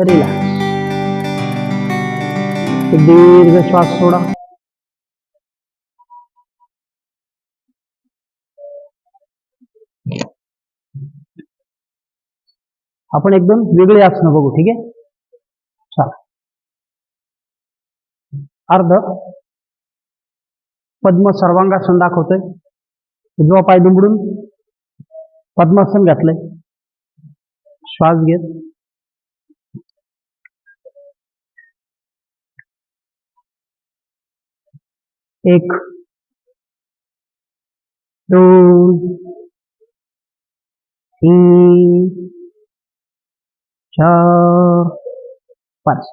Relax दीर्घ श्वास सोडा. आपण एकदम वेगळी आसनं बघू ठीक आहे? चला. अर्ध. पद्म सर्वांगासन दाखवतोय. उजवा पाय दुमडून पद्मासन घातलंय. श्वास घेत. एक दोन तीन चार पाच.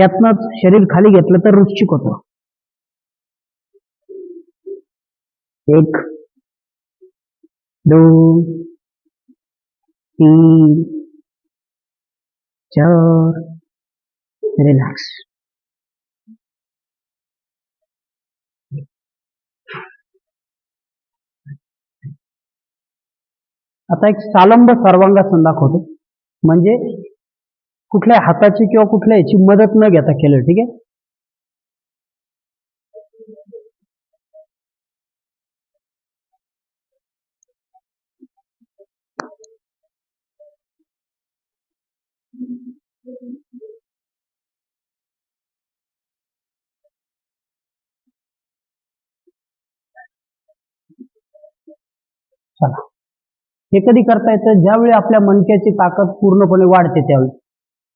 यातनंच शरीर खाली घेतलं तर रुचिक होतं. एक दोन तीन चार. रिलॅक्स. आता एक सालंब सर्वांगा संदाक होतो. म्हणजे कुठल्या हाताची किंवा कुठल्या याची मदत न घेता केलं ठीक आहे? चला. हे कधी करता येतं? ज्यावेळी आपल्या मणक्याची ताकद पूर्णपणे वाढते त्यावेळी.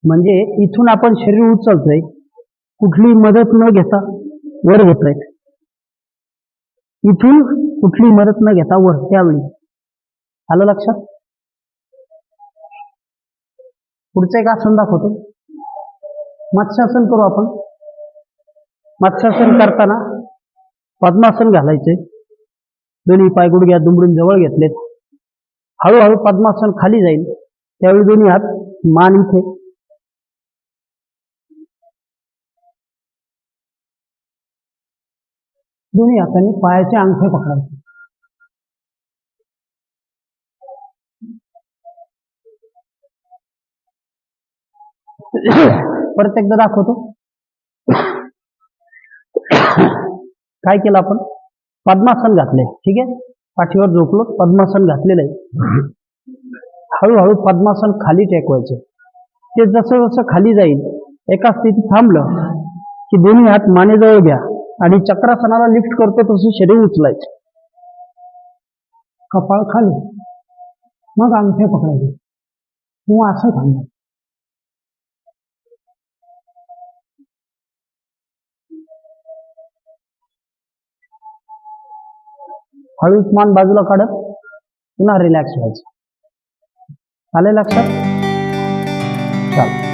म्हणजे इथून आपण शरीर उचलतोय कुठली मदत न घेता वर घेतोय इथून कुठली मदत न घेता वर त्यावेळी. आलं लक्षात? पुढचं एक आसन दाखवतो. मत्स्यासन करू आपण. मत्स्यासन करताना पद्मासन घालायचे. दोन्ही पाय गुडघ्या दुमडून जवळ घेतलेत. हळूहळू पद्मासन खाली जाईल. त्यावेळी दोन्ही हात मान इथे. दोन्ही हातांनी पायाचे अंगठे पकडायचे परत एकदा दाखवतो. काय केलं आपण? पद्मासन घातले ठीक आहे? पाठीवर झोपलो पद्मासन घातलेलं आहे. हळूहळू पद्मासन खाली टेकवायचे. ते जसं जसं खाली जाईल एका स्थितीत थांबलं की दोन्ही हात मानेजवळ घ्या आणि चक्रासनाला लिफ्ट करतो तसं शरीर उचलायचं कपाळ खाली. मग अंगठे पकडायचे. किंवा असं थांबायचं हळूच मान बाजूला काढत पुन्हा रिलॅक्स व्हायचं. आले लक्षात? चाल